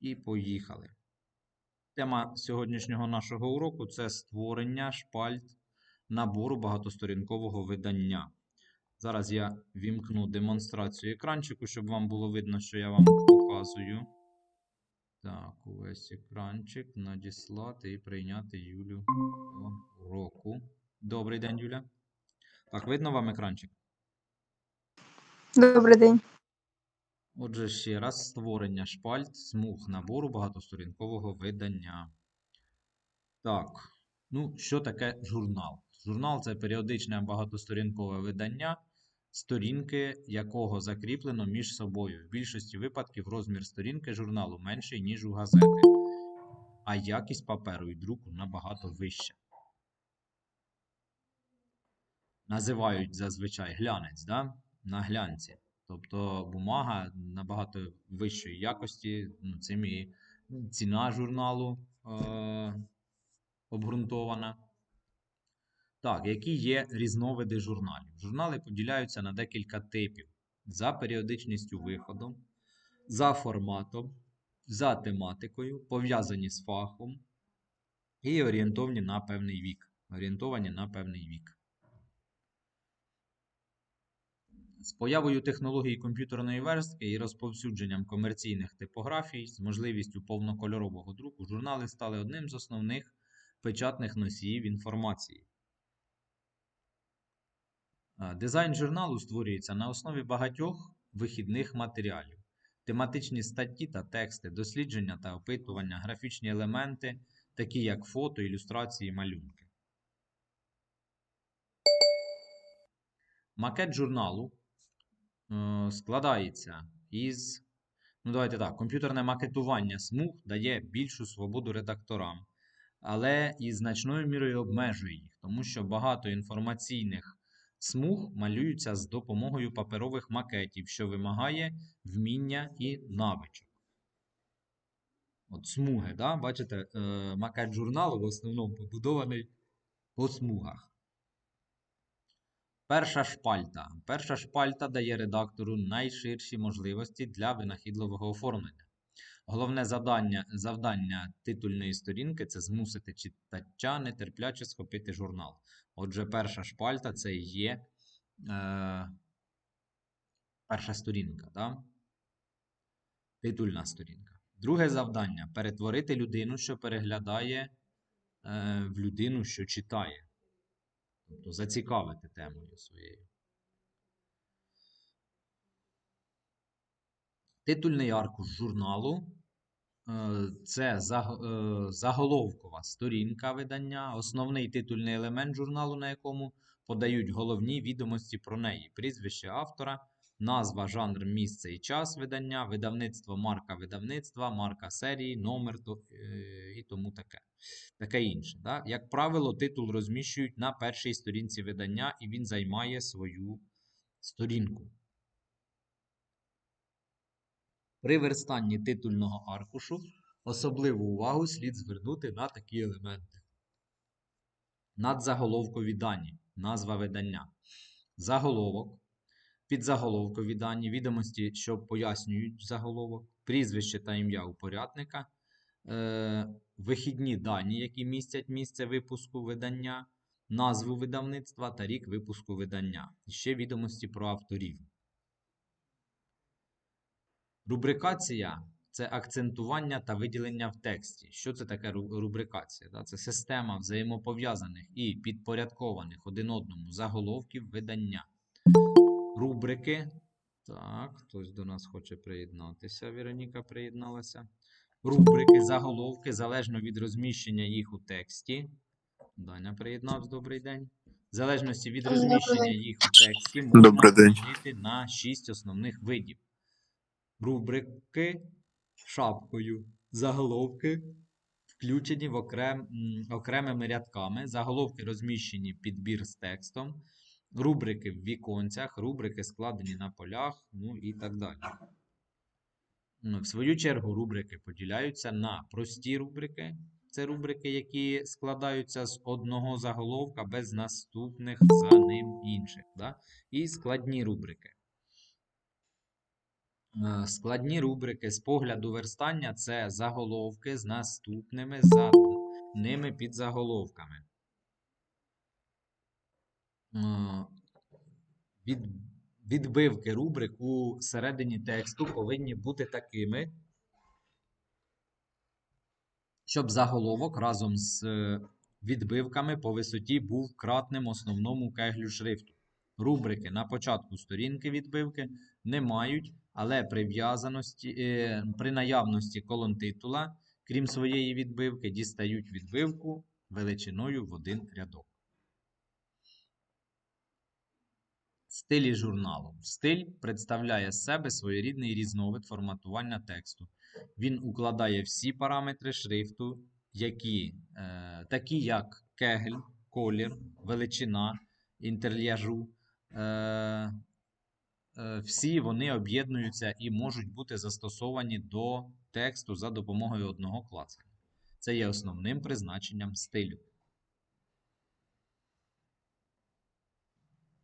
І поїхали. Тема сьогоднішнього нашого уроку це створення шпальт набору багатосторінкового видання. Зараз я вімкну демонстрацію екранчику, щоб вам було видно, що я вам показую. Так, увесь екранчик надіслати і прийняти Юлю до уроку. Добрий день, Юля. Так, видно вам екранчик? Добрий день. Отже, ще раз створення шпальт смуг набору багатосторінкового видання. Так, ну, що таке журнал? Журнал це періодичне багатосторінкове видання, сторінки якого закріплено між собою. В більшості випадків розмір сторінки журналу менший, ніж у газети, а якість паперу і друку набагато вища. Називають зазвичай глянець, да? на глянці. Тобто бумага набагато вищої якості, ну, цим і ціна журналу е- обґрунтована. Так, які є різновиди журналів? Журнали поділяються на декілька типів: за періодичністю виходу, за форматом, за тематикою, пов'язані з фахом і орієнтовані на певний вік. Орієнтовані на певний вік. З появою технологій комп'ютерної верстки і розповсюдженням комерційних типографій з можливістю повнокольорового друку журнали стали одним з основних печатних носіїв інформації. Дизайн журналу створюється на основі багатьох вихідних матеріалів, тематичні статті та тексти, дослідження та опитування, графічні елементи, такі як фото, ілюстрації, малюнки. Макет журналу складається із. Ну, давайте так, комп'ютерне макетування смуг дає більшу свободу редакторам, але і значною мірою обмежує їх, тому що багато інформаційних смуг малюються з допомогою паперових макетів, що вимагає вміння і навичок. От смуги, да? бачите, е, макет журналу в основному побудований по смугах. Перша шпальта. Перша шпальта дає редактору найширші можливості для винахідливого оформлення. Головне завдання, завдання титульної сторінки це змусити читача нетерпляче схопити журнал. Отже, перша шпальта це є е, перша сторінка, да? титульна сторінка. Друге завдання перетворити людину, що переглядає, е, в людину, що читає. Тобто зацікавити темою своєю. Титульний аркуш журналу е, це е, заголовкова сторінка видання, основний титульний елемент журналу, на якому подають головні відомості про неї, прізвище автора, назва, жанр, місце і час видання, видавництво, марка видавництва, марка серії, номер то- е, і тому таке. Таке інше. Да? Як правило, титул розміщують на першій сторінці видання, і він займає свою сторінку. При верстанні титульного аркушу особливу увагу слід звернути на такі елементи. Надзаголовкові дані, назва видання, заголовок, підзаголовкові дані, відомості, що пояснюють заголовок, прізвище та ім'я упорядника, е, вихідні дані, які містять місце випуску видання, назву видавництва та рік випуску видання, і ще відомості про авторів. Рубрикація це акцентування та виділення в тексті. Що це таке рубрикація? Це система взаємопов'язаних і підпорядкованих один одному заголовків видання. Рубрики. Так, хтось до нас хоче приєднатися. Вероніка приєдналася. Рубрики, заголовки, залежно від розміщення їх у тексті. Даня приєднався, добрий день. В залежності від розміщення їх у тексті можна поділити на шість основних видів. Рубрики шапкою, заголовки включені в окрем, окремими рядками, заголовки розміщені підбір з текстом, рубрики в віконцях, рубрики складені на полях, ну і так далі. Ну, В свою чергу, рубрики поділяються на прості рубрики. Це рубрики, які складаються з одного заголовка без наступних за ним інших. Да? І складні рубрики. Е, Складні рубрики з погляду верстання це заголовки з наступними за ними підзаголовками. Е, Від, відбивки рубрик у середині тексту повинні бути такими, щоб заголовок разом з е, відбивками по висоті був кратним основному кеглю шрифту. Рубрики на початку сторінки відбивки не мають, але е, при наявності колон титула, крім своєї відбивки, дістають відбивку величиною в один рядок. Стилі журналу. Стиль представляє з себе своєрідний різновид форматування тексту. Він укладає всі параметри шрифту, які, е, такі як кегель, колір, величина, інтерляжу. Е, е, всі вони об'єднуються і можуть бути застосовані до тексту за допомогою одного клацання. Це є основним призначенням стилю.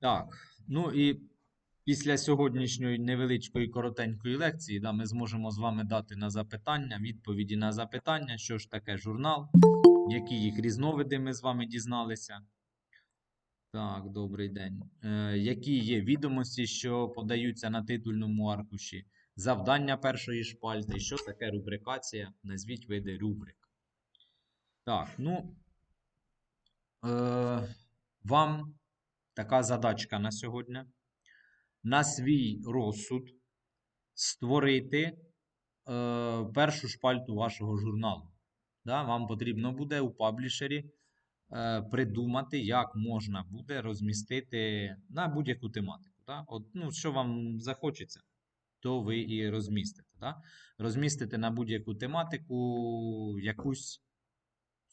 Так, ну і після сьогоднішньої невеличкої коротенької лекції да, ми зможемо з вами дати на запитання, відповіді на запитання, що ж таке журнал, які їх різновиди ми з вами дізналися. Так, добрий день. Е, які є відомості, що подаються на титульному аркуші? Завдання першої шпальти. Що таке рубрикація? Назвіть види рубрик. Так, ну. Е, вам така задачка на сьогодні. На свій розсуд створити е, першу шпальту вашого журналу. Да? Вам потрібно буде у паблішері е, придумати, як можна буде розмістити на будь-яку тематику. Да? От, ну, що вам захочеться, то ви і розмістите. Да? Розмістите на будь-яку тематику якусь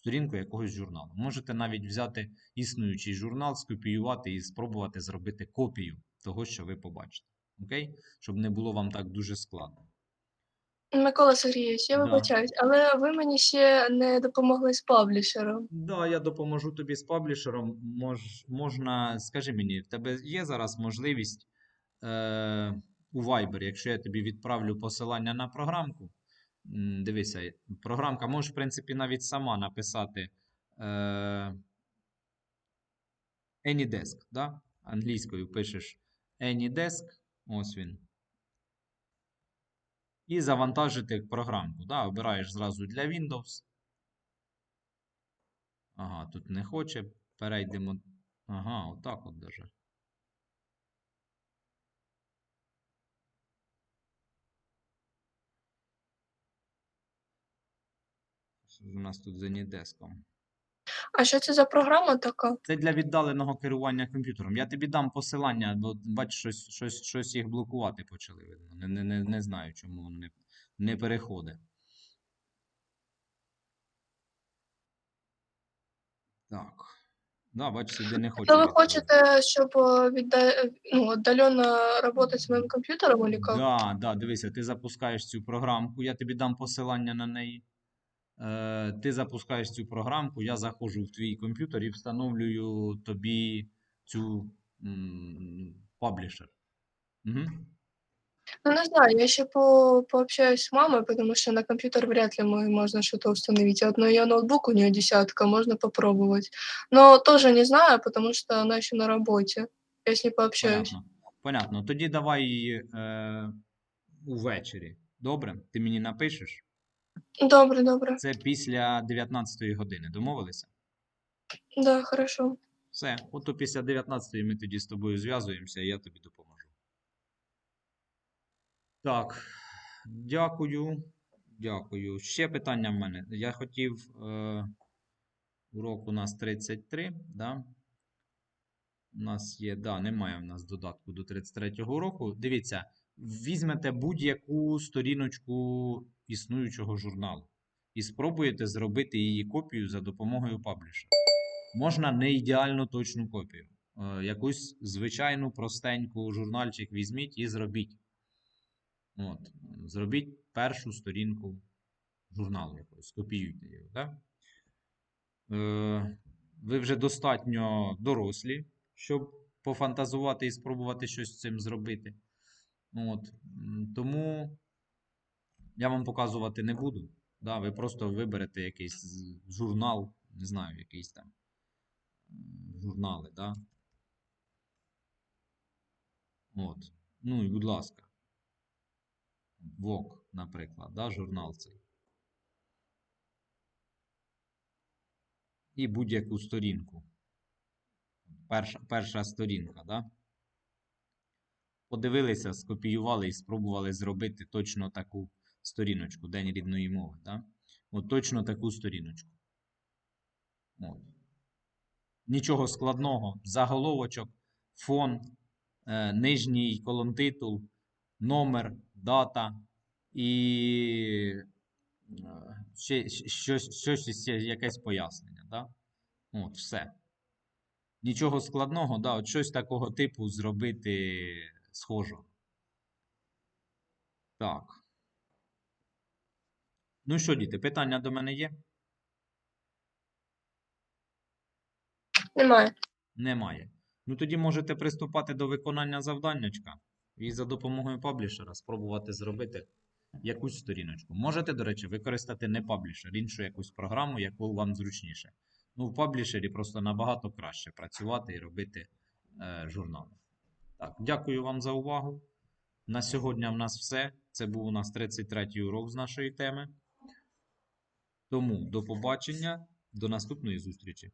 сторінку якогось журналу. Можете навіть взяти існуючий журнал, скопіювати і спробувати зробити копію того, що ви побачите. Окей? Щоб не було вам так дуже складно. Микола Сергійович, я Да. вибачаюсь, але ви мені ще не допомогли з паблішером. Да, я допоможу тобі з паблішером. Мож, можна, скажи мені, в тебе є зараз можливість е, у Viber, якщо я тобі відправлю посилання на програмку. Дивися, програмка можеш, в принципі, навіть сама написати е, AnyDesk, да? Англійською пишеш AnyDesk, ось він. І завантажити програмку. Да? Обираєш зразу для Windows. Ага, тут не хоче. Перейдемо. Ага, отак от даже. У нас тут з Anydesk? А що це за програма така? Це для віддаленого керування комп'ютером. Я тобі дам посилання, бо бачиш, щось, щось, щось їх блокувати почали. Видно. Не, не, не, не знаю, чому воно не, не переходить. Так. Да, бачиш, сюди не хочу. То ви хочете, щоб е, відда... ну, віддалено працювати з моїм комп'ютером, як? Да, да, дивися, ти запускаєш цю програмку, я тобі дам посилання на неї. Е, ти запускаєш цю програмку, я заходжу в твій комп'ютер і встановлюю тобі цю паблішер. Угу. Ну, не знаю, я ще по... пообщаюсь с мамой, потому что на компьютер вряд ли мы- можно что-то установить. Одно ее ноутбук, у нее десятка, можно попробовать. Но тоже не знаю, потому что она еще на работе. Я с ней пообщаюсь. Понятно. Понятно. Тоді давай е, увечері. Добре? Ти мені напишеш. Добре, добре. Це після 19 години. Домовилися? Да, хорошо. Все. Ото після 19 ми тоді з тобою зв'язуємося, і я тобі допоможу. Так. Дякую. Дякую. Ще питання в мене. Я хотів. Е, урок у нас 33, да? У нас є, да, немає в нас додатку до 33-го уроку. Дивіться, візьмете будь-яку сторіночку існуючого журналу і спробуєте зробити її копію за допомогою пабліша. Можна не ідеально точну копію. Е, якусь звичайну простеньку журнальчик візьміть і зробіть. От, зробіть першу сторінку журналу якогось, скопіюйте його. Да? Е, ви вже достатньо дорослі, щоб пофантазувати і спробувати щось з цим зробити. От. Тому я вам показувати не буду. Да, ви просто виберете якийсь журнал, не знаю, якийсь там журнали, да? От. Ну і будь ласка. ВОК, наприклад, да, журнал цей. І будь-яку сторінку. Перша, перша сторінка, да? Подивилися, скопіювали і спробували зробити точно таку сторіночку, День рідної мови, да? От точно таку сторіночку. От. Нічого складного. Заголовочок, фон, е, нижній колонтитул, номер, дата і е, ще, щось, щось якесь пояснення. Да? От, все. Нічого складного, да, от щось такого типу зробити схожого. Так. Ну що, діти, питання до мене є? Немає. Немає. Ну тоді можете приступати до виконання завданнячка і за допомогою паблішера спробувати зробити якусь сторіночку. Можете, до речі, використати не паблішер, іншу якусь програму, яку вам зручніше. Ну, в паблішері просто набагато краще працювати і робити е, журнали. Так, дякую вам за увагу. На сьогодні в нас все. Це був у нас 33-й урок з нашої теми. Тому до побачення, до наступної зустрічі.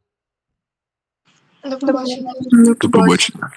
До побачення. До побачення.